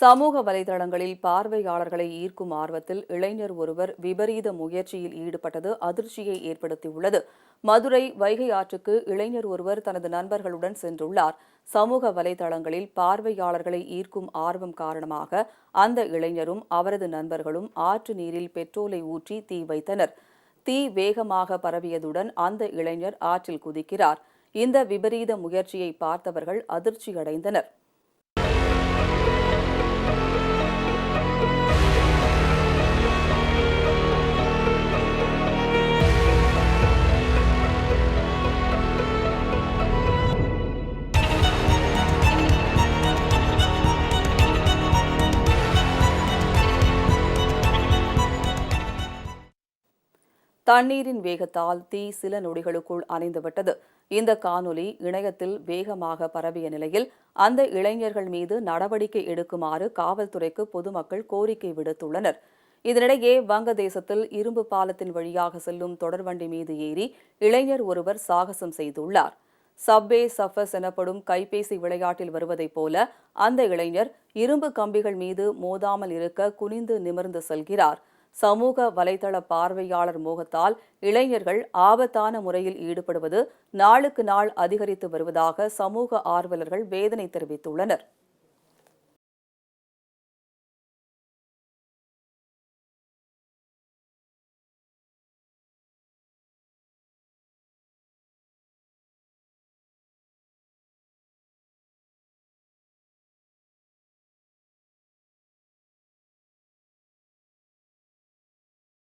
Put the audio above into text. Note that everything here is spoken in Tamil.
சமூக வலைதளங்களில் பார்வையாளர்களை ஈர்க்கும் ஆர்வத்தில் இளைஞர் ஒருவர் விபரீத முயற்சியில் ஈடுபட்டது அதிர்ச்சியை ஏற்படுத்தியுள்ளது. மதுரை வைகை ஆற்றுக்கு இளைஞர் ஒருவர் தனது நண்பர்களுடன் சென்றுள்ளார். சமூக வலைதளங்களில் பார்வையாளர்களை ஈர்க்கும் ஆர்வம் காரணமாக அந்த இளைஞரும் அவரது நண்பர்களும் ஆற்று நீரில் பெட்ரோலை ஊற்றி தீ வைத்தனர். தீ வேகமாக பரவியதுடன் அந்த இளைஞர் ஆற்றில் குதிக்கிறார். இந்த விபரீத முயற்சியை பார்த்தவர்கள் அதிர்ச்சியடைந்தனர். தண்ணீரின் வேகத்தால் தீ சில நொடிகளுக்குள் அணைந்துவிட்டது. இந்த காணொலி இணையத்தில் வேகமாக பரவிய நிலையில் அந்த இளைஞர்கள் மீது நடவடிக்கை எடுக்குமாறு காவல்துறைக்கு பொதுமக்கள் கோரிக்கை விடுத்துள்ளனர். இதனிடையே வங்கதேசத்தில் இரும்பு பாலத்தின் வழியாக செல்லும் தொடர்வண்டி மீது ஏறி இளைஞர் ஒருவர் சாகசம் செய்துள்ளார். சப்வே சஃபஸ் எனப்படும் கைபேசி விளையாட்டில் வருவதைப் போல அந்த இளைஞர் இரும்பு கம்பிகள் மீது மோதாமல் இருக்க குனிந்து நிமிர்ந்து செல்கிறார். சமூக வலைதள பார்வையாளர் மோகத்தால் இளைஞர்கள் ஆபத்தான முறையில் ஈடுபடுவது நாளுக்கு நாள் அதிகரித்து வருவதாக சமூக ஆர்வலர்கள் வேதனை தெரிவித்துள்ளனர்.